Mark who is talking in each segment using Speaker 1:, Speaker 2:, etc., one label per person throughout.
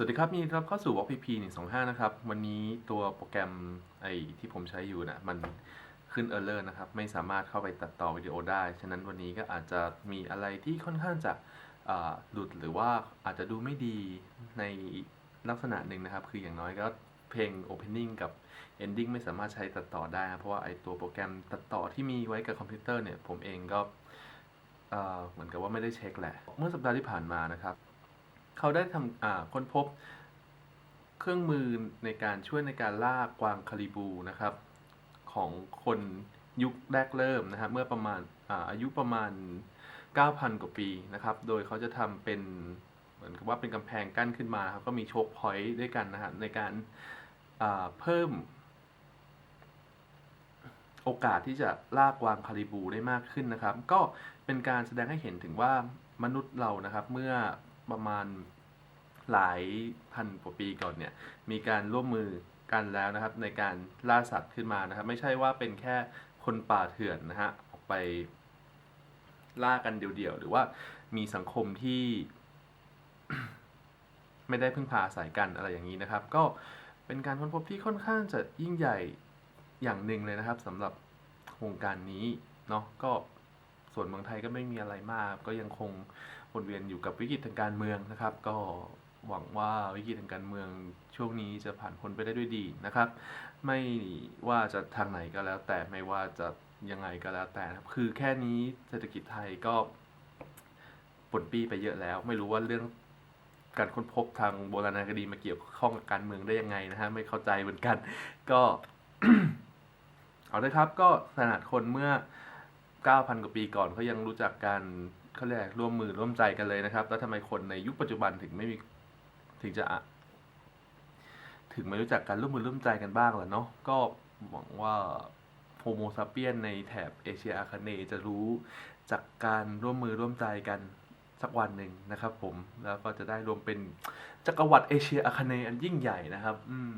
Speaker 1: สวัสดีครับยินดีต้อนรับเข้าสู่ Walk PP 125 นะครับ วันนี้ตัวโปรแกรมไอที่ผมใช้อยู่นะมันขึ้น Error นะครับ ไม่สามารถเข้าไปตัดต่อวิดีโอได้ ฉะนั้นวันนี้ก็อาจจะมีอะไรที่ค่อนข้างจะหลุดหรือว่าอาจจะดูไม่ดีในลักษณะหนึ่งนะครับ คืออย่างน้อยก็เพลง Opening กับ Ending ไม่สามารถใช้ตัดต่อได้นะ เพราะว่าไอตัวโปรแกรมตัดต่อที่มีไว้กับคอมพิวเตอร์เนี่ยผมเองก็เหมือนกับว่าไม่ได้เช็คแหละ เมื่อสัปดาห์ที่ผ่านมานะครับ เขาได้ทำค้นพบเครื่องมือในการช่วยในการล่ากวางคาริบูนะครับ ของคนยุคแรกเริ่มนะฮะเมื่อประมาณอาอายุประมาณ 9,000 กว่าปีนะครับ โดยเขาจะทำเป็นเหมือนกับว่าเป็นกำแพงกั้นขึ้นมาครับก็มีโชคพอยต์ด้วยกันนะฮะในการาเพิ่ม โอกาสที่จะลากวางคาริบูได้มากขึ้นนะครับ ก็เป็นการแสดงให้เห็นถึงว่ามนุษย์เรานะครับ เมื่อ ประมาณหลายพันกว่าปีก่อนเนี่ยมีการร่วมมือกันแล้วนะครับ ในการล่าสัตว์ขึ้นมานะครับ ไม่ใช่ว่าเป็นแค่คนป่าเถื่อนนะฮะออกไปล่ากันเดี่ยวๆ หรือว่ามีสังคมที่ไม่ได้พึ่งพาอาศัยกันอะไรอย่างนี้นะครับ ก็เป็นการค้นพบที่ค่อนข้างจะยิ่งใหญ่อย่างหนึ่งเลยนะครับสำหรับวงการนี้เนาะก็ ส่วนเมืองไทยก็ไม่มีอะไรมาก ก็ยังคงวนเวียนอยู่กับวิกฤตทางการเมืองนะครับ ก็หวังว่าวิกฤตทางการเมืองช่วงนี้จะผ่านพ้นไปได้ด้วยดีนะครับ ไม่ว่าจะทางไหนก็แล้ว แต่ไม่ว่าจะยังไงก็แล้วแต่นะครับคือแค่นี้เศรษฐกิจไทยก็ปนปี้ไปเยอะแล้ว ไม่รู้ว่าเรื่องการค้นพบทางโบราณคดีมาเกี่ยวข้องกับการเมืองได้ยังไงนะฮะไม่เข้าใจเหมือนกัน ก็ เอาเลยครับก็ขนาดคนเมื่อ 9,000 กว่าปีก่อนเขายังรู้จักการเขาเรียกร่วมมือร่วมใจกันเลยนะครับ แล้วทำไมคนในยุคปัจจุบันถึงไม่มีถึงจะถึงไม่รู้จักการร่วมมือร่วมใจกันบ้างล่ะเนาะก็หวังว่าโฮโมซาเปียนในแถบเอเชียอาคเนย์จะรู้จากการร่วมมือร่วมใจกันสักวันหนึ่งนะครับผมแล้วก็จะได้รวมเป็นจักรวรรดิเอเชียอาคเนย์อันยิ่งใหญ่นะครับ อืม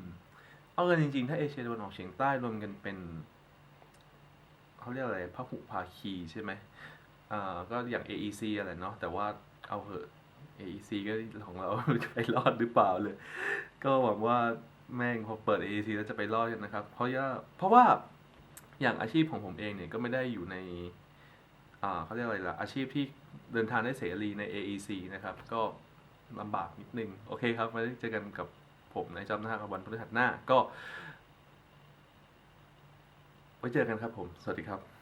Speaker 1: เอากันจริงๆ ถ้าเอเชียตะวันออกเฉียงใต้รวมกันเป็น เขาเรียกอะไรพหุภาคีใช่ไหมอ่าก็อย่าง AEC อะไรเนาะแต่ว่าเอาเหอะ AEC ก็ของเราจะไปรอดหรือเปล่าเลย ก็หวังว่าแม่งพอเปิด AEC แล้วจะไปรอดกันนะครับ เพราะว่าเพราะว่าอย่างอาชีพของผมเองเนี่ยก็ไม่ได้อยู่ในอ่าเขาเรียกอะไรล่ะอาชีพที่เดินทางได้เสรีใน AEC นะครับ ก็ลำบากนิดนึง โอเคครับไว้เจอกันกับผมในจำหน้ากับวันพฤหัสหน้า ก็ ไว้เจอกันครับผม สวัสดีครับ